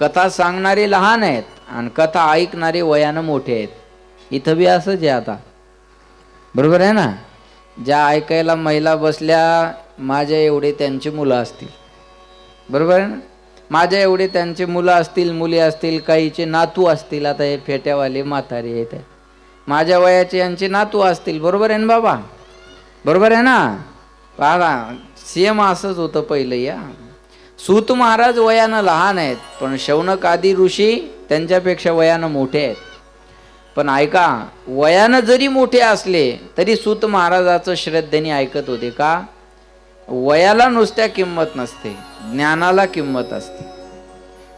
कथा सांगणारे लहान आहेत आणि कथा ऐकणारे वयानं मोठे आहेत. इथं बी असंच आहे आता. बरोबर आहे ना? ज्या ऐकायला महिला बसल्या माझ्या एवढे त्यांची मुलं असतील. बरोबर आहे ना? माझ्या एवढे त्यांचे मुलं असतील मुली असतील काहीचे नातू असतील आता हे फेट्यावाले म्हातारे आहेत. माझ्या वयाचे यांचे नातू असतील बरोबर आहे ना बाबा? बरोबर आहे ना? बघा सेम असंच होतं पहिलं या. सूत महाराज वयानं लहान आहेत पण शौनक आदी ऋषी त्यांच्यापेक्षा वयानं मोठे आहेत. पण ऐका वयानं जरी मोठे असले तरी सूत महाराजाचं श्रद्धेने ऐकत होते का? वयाला नुसत्या किंमत नसते ज्ञानाला किंमत असते.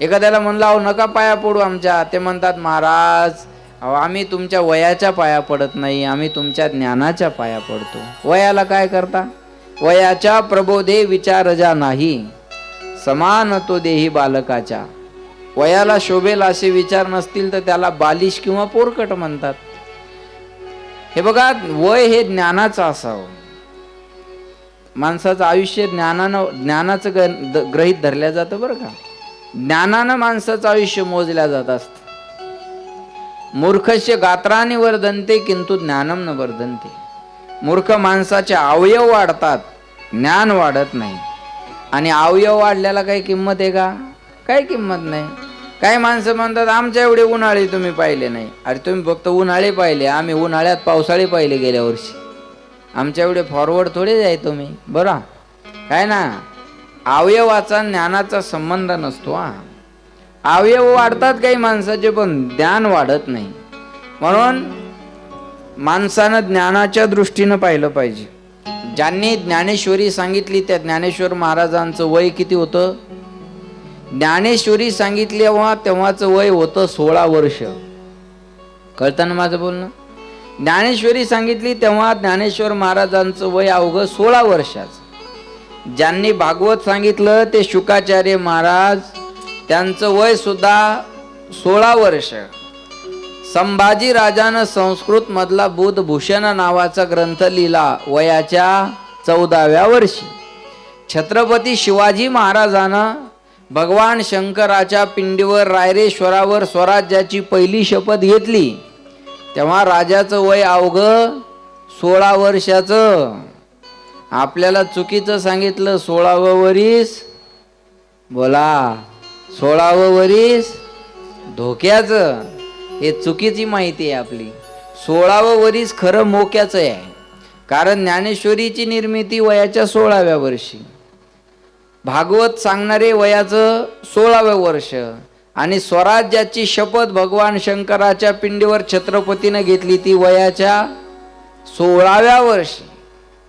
एखाद्याला म्हणलं अहो नका पाया पडू आमच्या. ते म्हणतात महाराज अहो आम्ही तुमच्या वयाच्या पाया पडत नाही आम्ही तुमच्या ज्ञानाच्या पाया पडतो. वयाला काय करता? वयाच्या प्रबोधे विचारजा नाही. समान तो देही बालकाच्या. वयाला शोभेल असे विचार नसतील तर त्याला बालिश किंवा पोरकट म्हणतात. हे बघा वय हे ज्ञानाचं असावं. माणसाचं आयुष्य ज्ञानानं ज्ञानाचं ग- ग्रहित धरल्या जातं बरं का. ज्ञानानं माणसाचं आयुष्य मोजल्या जात असतं. मूर्खस्य गात्राने वर्धनते किंतु ज्ञानम न वर्धनते. मूर्ख माणसाचे अवयव वाढतात ज्ञान वाढत नाही. आणि अवयव वाढल्याला काही किंमत आहे का? काही किंमत नाही. काही माणसं म्हणतात आमच्या एवढे उन्हाळे तुम्ही पाहिले नाही. अरे तुम्ही फक्त उन्हाळे पाहिले. आम्ही उन्हाळ्यात पावसाळे पाहिले गेल्या वर्षी. आमच्या एवढे फॉरवर्ड थोडे आहे तुम्ही. बरं. काय ना? अवयवाचा ज्ञानाचा संबंध नसतो हा. अवयव वाढतात काही माणसाचे पण ज्ञान वाढत नाही. म्हणून माणसानं ज्ञानाच्या दृष्टीनं पाहिलं पाहिजे. ज्यांनी ज्ञानेश्वरी सांगितली त्या ज्ञानेश्वर महाराजांचं वय किती होतं? ज्ञानेश्वरी सांगितली तेव्हा तेव्हाचं वय होतं सोळा वर्ष. कळतं ना माझं बोलणं? ज्ञानेश्वरी सांगितली तेव्हा ज्ञानेश्वर महाराजांचं वय अवघं सोळा वर्षाचं. ज्यांनी भागवत सांगितलं ते शुकाचार्य महाराज त्यांचं वय सुद्धा सोळा वर्ष. संभाजी राजानं संस्कृत मधला बुधभूषण नावाचा ग्रंथ लिहिला वयाच्या चौदाव्या वर्षी. छत्रपती शिवाजी महाराजानं भगवान शंकराच्या पिंडीवर रायरेश्वरावर स्वराज्याची पहिली शपथ घेतली. तेव्हा राजाचं वय अवघं सोळा वर्षाचं. आपल्याला चुकीचं सांगितलं सोळावं वरीस? बोला. सोळावं वरीस? धोक्याचं. हे चुकीची माहिती आहे आपली. सोळावं वरीस खरं मोक्याचं आहे. कारण ज्ञानेश्वरीची निर्मिती वयाच्या सोळाव्या वर्षी. भागवत सांगणारे वयाचं सोळावं वर्ष आणि स्वराज्याची शपथ भगवान शंकराच्या पिंडीवर छत्रपतीनं घेतली ती वयाच्या सोळाव्या वर्षी.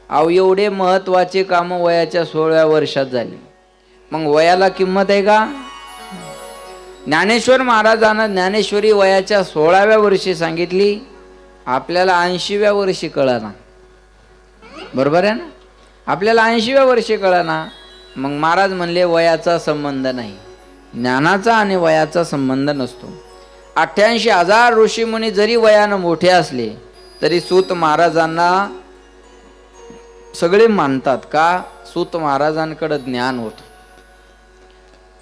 अहो एवढे महत्त्वाचे कामं वयाच्या सोळाव्या वर्षात झाली. मग वयाला किंमत आहे का? ज्ञानेश्वर महाराजांना ज्ञानेश्वरी वयाच्या सोळाव्या वर्षी सांगितली आपल्याला ऐंशीव्या वर्षी कळाना. बरोबर आहे ना? आपल्याला ऐंशीव्या वर्षी कळाना. मग महाराज म्हणले वयाचा संबंध नाही. ज्ञानाचा आणि वयाचा संबंध नसतो. अठ्ठ्याऐंशी हजार ऋषीमुनी जरी वयानं मोठे असले तरी सूत महाराजांना सगळे मानतात का? सूत महाराजांकडं ज्ञान होतं.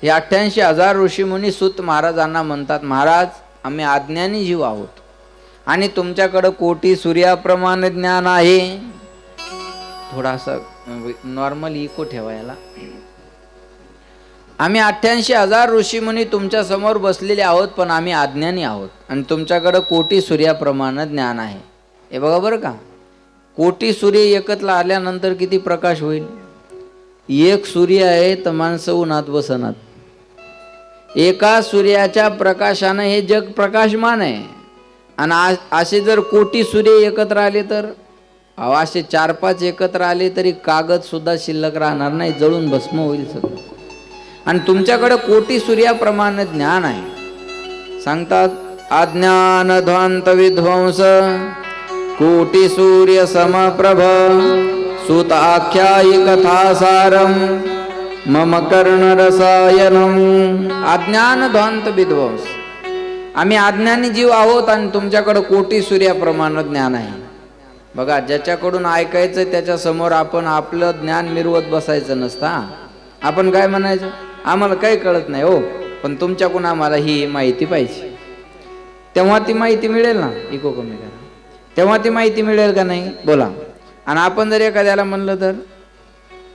हे अठ्ठ्याऐंशी हजार ऋषीमुनी सूत महाराजांना म्हणतात महाराज आम्ही अज्ञानी जीव आहोत आणि तुमच्याकडं कोटी सूर्याप्रमाणे ज्ञान आहे. थोडासा म्हणजे नॉर्मल इको ठेवायला. आम्ही अठ्ठ्याऐंशी हजार ऋषीमुनी तुमच्यासमोर बसलेले आहोत पण आम्ही अज्ञानी आहोत आणि तुमच्याकडं कोटी सूर्याप्रमाणे ज्ञान आहे. हे बघा बरं का. कोटी सूर्य एकत्र आल्यानंतर किती प्रकाश होईल? एक सूर्य आहे तर माणसं उन्हात बसनात. एका सूर्याच्या प्रकाशानं हे जग प्रकाशमान आहे. आणि आ- असे जर कोटी सूर्य एकत्र आले तर? अहो, असे चार पाच एकत्र आले तरी कागद सुद्धा शिल्लक राहणार नाही जळून भस्म होईल सगळं. आणि तुमच्याकडे कोटी सूर्याप्रमाणे ज्ञान आहे. सांगतात अज्ञान ध्वांत विध्वंस कोटी सूर्य समप्रभ सुत आख्यायी कथा सारम मम कर्ण रसायनम अज्ञान ध्वंत विध्वंस। आम्ही अज्ञानी जीव आहोत आणि तुमच्याकडं कोटी सूर्याप्रमाणे ज्ञान आहे. बघा ज्याच्याकडून ऐकायचं त्याच्यासमोर आपण आपलं ज्ञान मिरवत बसायचं नसता आपण काय म्हणायचं? आम्हाला काही कळत नाही हो? पण तुमच्याकडून आम्हाला ही माहिती पाहिजे. तेव्हा ती माहिती मिळेल ना? इको कमी करा. तेव्हा ती माहिती मिळेल का नाही? बोला. आणि आपण जर एखाद्याला म्हणलं तर?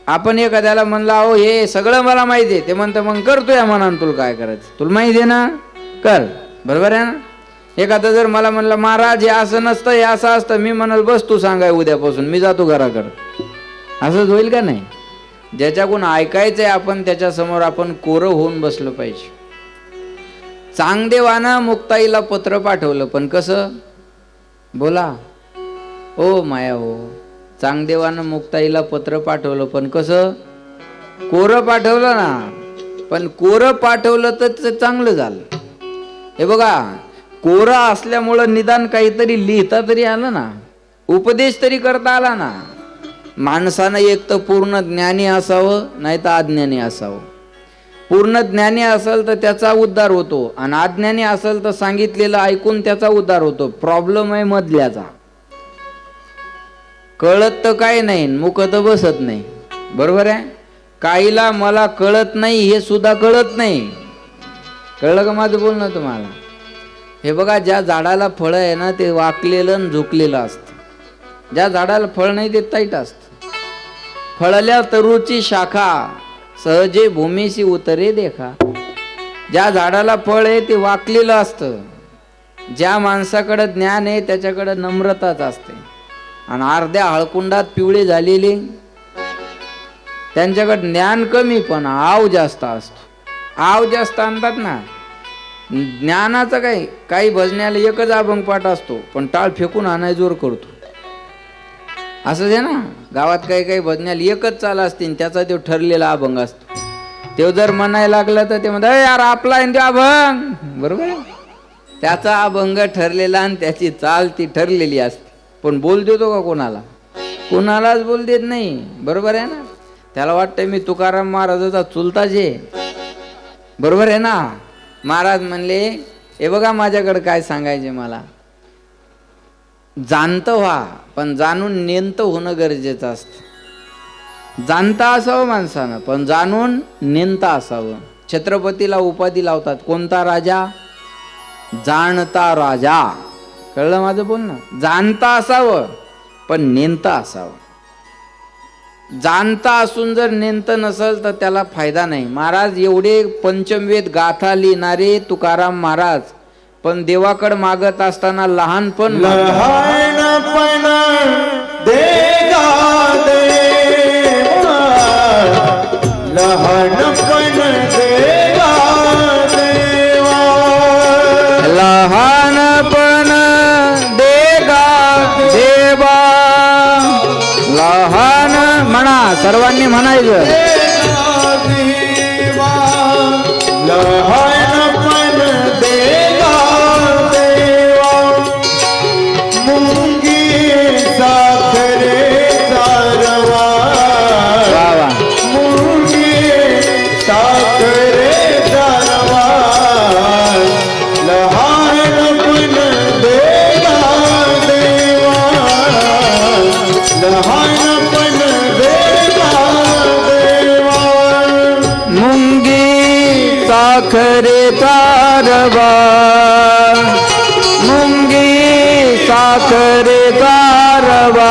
आपण एखाद्याला म्हणला अहो हे सगळं मला माहिती आहे. ते म्हणतं मग करतो या मनान तुला काय करायचं? तुला माहिती आहे ना? कर. बरोबर आहे ना? एखादं जर मला म्हणलं महाराज हे असं नसतं हे असं असतं. मी म्हणाल बस तू सांगाय उद्यापासून मी जातो घराकडं. असंच होईल का नाही? ज्याच्याकडून ऐकायचं आहे आपण त्याच्यासमोर आपण कोरं होऊन बसलं पाहिजे. चांगदेवानं मुक्ताईला पत्र पाठवलं पण कसं? बोला. ओ माया हो चांगदेवानं मुक्ताईला पत्र पाठवलं पण कसं? कोरं पाठवलं ना. पण कोरं पाठवलं तर ते चांगलं झालं. हे बघा कोरं असल्यामुळं निदान काहीतरी लिहिता तरी आलं ना. उपदेश तरी करता आला ना. माणसानं एक तर पूर्ण ज्ञानी असावं नाही तर अज्ञानी असावं. पूर्ण ज्ञानी असेल तर त्याचा उद्धार होतो आणि अज्ञानी असेल तर सांगितलेलं ऐकून त्याचा उद्धार होतो. प्रॉब्लेम आहे मधल्याचा. कळत तर काय नाही मुख तर बसत नाही. बरोबर आहे? काहीला मला कळत नाही हे सुद्धा कळत नाही. कळलं का माझं बोलणं तुम्हाला? हे बघा ज्या झाडाला फळं आहे ना ते वाकलेलं आणि झुकलेलं असतं. ज्या झाडाला फळ नाही ते ताईट असतं. फळल्या तरूची शाखा सहजे भूमीशी उतरे देखा. ज्या झाडाला फळ आहे ते वाकलेलं असतं. ज्या माणसाकडं ज्ञान आहे त्याच्याकडं नम्रताच असते. आणि अर्ध्या हळकुंडात पिवळे झालेले. त्यांच्याकडे ज्ञान कमी पण आव जास्त असतो. आव जास्त आणतात ना. ज्ञानाचं काही काही भजण्याला एकच अभंग पाठ असतो पण टाळ फेकून आणाय जोर करतो. असंच आहे ना. गावात काही काही भजण्याला एकच चाल असते आणि त्याचा तो ठरलेला अभंग असतो. तो जर म्हणायला लागला तर ते म्हणतात यार आपला आहे तो अभंग बरोबर त्याचा अभंग ठरलेला आणि त्याची चाल ती ठरलेली असते. पण बोल देतो का कोणाला? कोणालाच बोल देत नाही. बरोबर आहे ना? त्याला वाटतंय मी तुकाराम महाराजाचा चुलताच आहे. बरोबर आहे ना? महाराज म्हणले हे बघा माझ्याकडे काय सांगायचे मला. जाणतं व्हा पण जाणून नेंत होणं गरजेचं असतं. जाणता असावं माणसानं पण जाणून नेंता असावं. छत्रपतीला उपाधी लावतात कोणता राजा? जाणता राजा. कळलं माझं बोलणं? जाणता असावं पण नेंता असावं. जाणता असून जर नेंत नसल तर त्याला फायदा नाही. महाराज एवढे पंचमवेद गाथा लिहिणारे तुकाराम महाराज पण देवाकड मागत असताना लहानपण. लहानपण देगा सर्वांनी म्हणायचं. तारवा मुंगी साखरे तारवा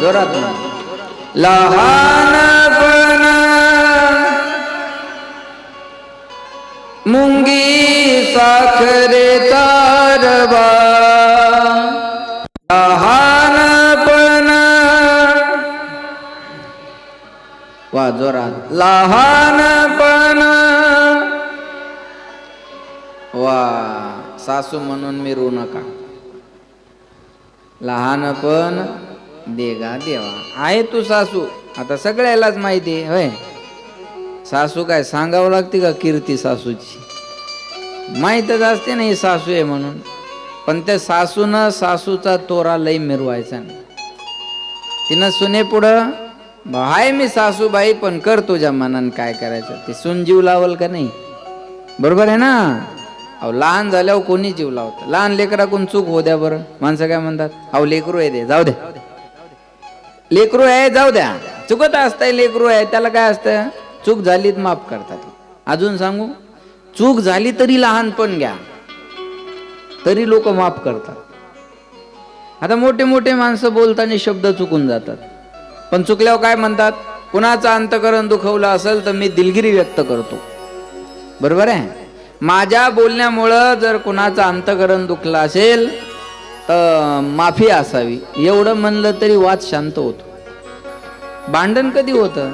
जोरात म्हणा मुंगी साखरेचा रवा लहानपणा वा जोरात. लहानपणा वा सासू म्हणून मिरू नका. लहानपण देगा देवा. आहे तू सासू. आता सगळ्यालाच माहिती आहे होय? सासू काय सांगावं लागते का कीर्ती सासूची? माहीतच असते ना ही सासू आहे म्हणून. पण त्या सासूनं सासूचा तोरा लई मिरवायचा नाही तिनं सुने पुढं हाय मी सासूबाई पण कर तुझ्या मनानं काय करायचं? ते सून जीव लावल का नाही? बरोबर आहे ना? अहो लहान झाल्यावर कोणी जीव लावतं? लहान लेकराकडून चूक हो द्या बरं. माणसं काय म्हणतात? अहो लेकरू आहे दे जाऊ द्या लेकरू आहे जाऊ द्या. चुकत असतंय लेकरू आहे त्याला काय असतं? चूक झाली तर माफ करतात. अजून सांगू? चूक झाली तरी लहानपण घ्या. तरी लोक माफ करतात. आता मोठे मोठे माणसं बोलताना शब्द चुकून जातात. पण चुकल्यावर काय म्हणतात? कुणाचं अंतकरण दुखवलं असेल तर मी दिलगिरी व्यक्त करतो. बरोबर आहे? माझ्या बोलण्यामुळं जर कुणाचं अंतकरण दुखलं असेल माफी असावी. एवढं म्हणलं तरी वाद शांत होतो. भांडण कधी होतं?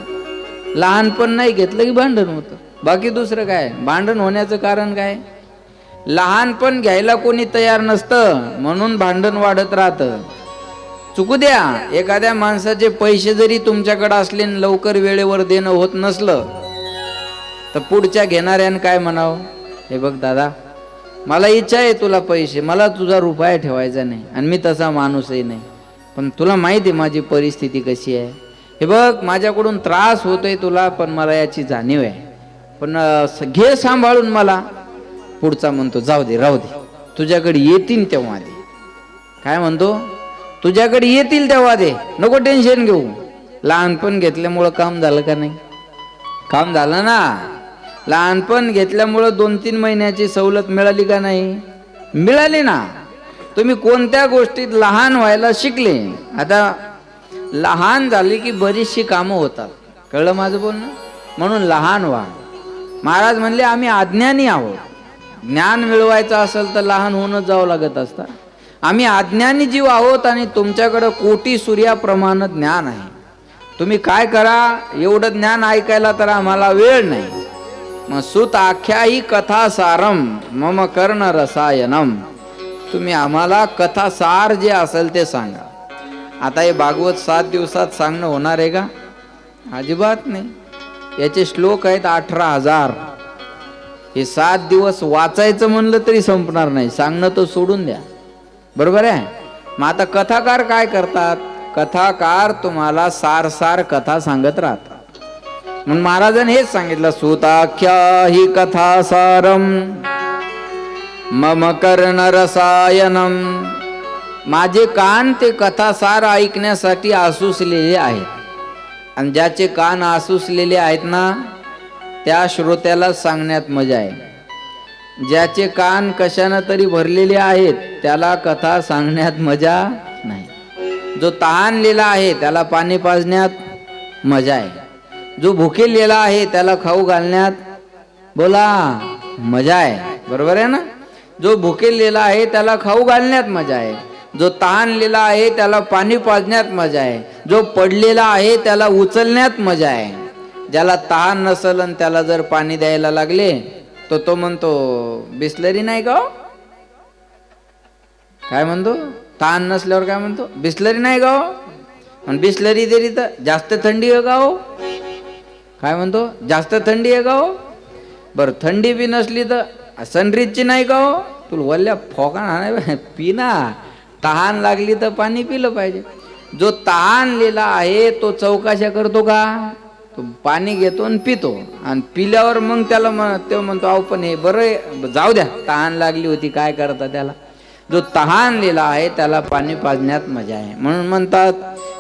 लहानपण नाही घेतलं की भांडण होतं. बाकी दुसरं काय? भांडण होण्याचं कारण काय? लहानपण घ्यायला कोणी तयार नसतं म्हणून भांडण वाढत राहतं. चुकू द्या एखाद्या माणसाचे पैसे जरी तुमच्याकडे असले आणि लवकर वेळेवर देणं होत नसलं तर पुढच्या घेणाऱ्यानं काय म्हणावं? हे बघ दादा मला इच्छा आहे तुला पैसे मला तुझा रुपया ठेवायचा नाही आणि मी तसा माणूसही नाही. पण तुला माहिती आहे माझी परिस्थिती कशी आहे? हे बघ माझ्याकडून त्रास होतोय तुला पण मला याची जाणीव आहे. पण घे सांभाळून मला. पुढचा म्हणतो जाऊ दे राहू दे. तुझ्याकडे येतील तेव्हा दे. काय म्हणतो? तुझ्याकडे येतील तेव्हा दे. नको टेन्शन घेऊ. लहानपण घेतल्यामुळं काम झालं का नाही? काम झालं ना. लहानपण घेतल्यामुळं दोन तीन महिन्याची सवलत मिळाली का नाही? मिळाली ना. तुम्ही कोणत्या गोष्टीत लहान व्हायला शिकले? आता लहान झाली की बरीचशी कामं होतात. कळलं माझं बोलणं? म्हणून लहान व्हा. महाराज म्हणले आम्ही अज्ञानी आहोत. ज्ञान मिळवायचं असेल तर लहान होऊनच जावं लागत असतं. आम्ही अज्ञानी जीव आहोत आणि तुमच्याकडं कोटी सूर्याप्रमाणे ज्ञान आहे. तुम्ही काय करा? एवढं ज्ञान ऐकायला तर आम्हाला वेळ नाही. मग सुत आख्या ही कथा सारम मम कर्ण रसायनम तुम्ही आम्हाला कथा सार जे असेल ते सांगा. आता हे भागवत सात दिवसात सांगणं होणार आहे का? अजिबात नाही. याचे श्लोक आहेत अठरा हजार. हे सात दिवस वाचायचं म्हणलं तरी संपणार नाही. सांगणं तर सोडून द्या. बरोबर आहे? मग आता कथाकार काय करतात? कथाकार तुम्हाला सार सार कथा सांगत राहतात. म्हणून महाराजांनी हेच सांगितलं सुताख्या ही कथा सारम मम कर्ण रसायनम माझे कान ते कथा सार ऐकण्यासाठी आसुसलेले आहेत. आणि ज्याचे कान आसुसलेले आहेत ना त्या श्रोत्याला सांगण्यात मजा आहे. ज्याचे कान कशानं तरी भरलेले आहेत त्याला कथा सांगण्यात मजा नाही. जो तहानलेला आहे त्याला पाणी पाजण्यात मजा आहे. जो भुकेलेला आहे त्याला खाऊ घालण्यात बोला मजा आहे. बरोबर आहे ना? जो भुकेलेला आहे त्याला खाऊ घालण्यात मजा आहे. जो ताणलेला आहे त्याला पाणी पाजण्यात मजा आहे. जो पडलेला आहे त्याला उचलण्यात मजा आहे. ज्याला तहान नसल आणि त्याला जर पाणी द्यायला लागले तो तो म्हणतो बिस्लरी नाही का हो? काय म्हणतो? ताण नसल्यावर काय म्हणतो? बिस्लरी नाही गाव आणि हो? बिस्लरी तरी तर जास्त थंडी आहे का हो? काय म्हणतो? जास्त थंडी आहे का हो? बरं थंडी बी नसली तर सनरीजची नाही का हो? तुला वल्ल्या फोकाण नाही पिना. तहान लागली तर पाणी पिलं पाहिजे. जो तहानलेला आहे तो चौकाशा करतो का? तो पाणी घेतो आणि पितो. आणि पिल्यावर मग त्याला म्हण तो म्हणतो अहो पण हे बरं जाऊ द्या तहान लागली होती काय करता त्याला? जो तहानलेला आहे त्याला पाणी पाजण्यात मजा आहे. म्हणून म्हणतात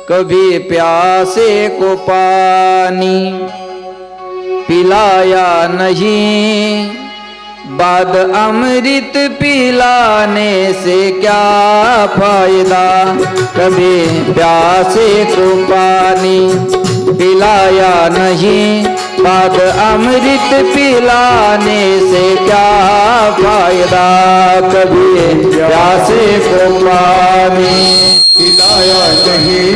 कभी प्यासे को पाणी पिलाया नहीं। बाद अमृत पिलाने से क्या फायदा? कभी प्यासे को पानी पिलाया नहीं। बाद अमृत पिलाने से क्या फायदा? कभी प्यासे को पानी पिलाया नहीं।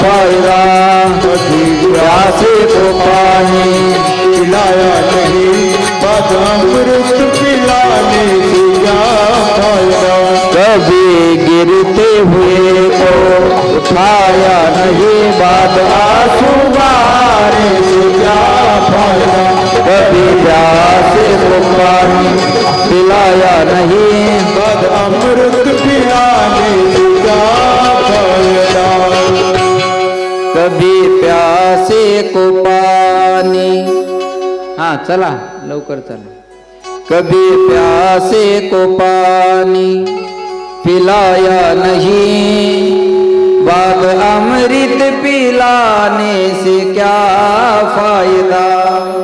फ़ायदा प्यासे को पानी पिलाया नहीं। बादामृत पिलाने से क्या फ़ायदा? कभी गिरते हुए को उठाया नहीं। बात आँसू बहाने से क्या फ़ायदा? कभी प्यासे को पानी पिलाया नहीं। बद अमृत कभी प्यासे को पानी हा चला लवकर चला. कभी प्यासे को पानी पिलाया नहीं. बाग अमृत पिलाने से क्या फायदा?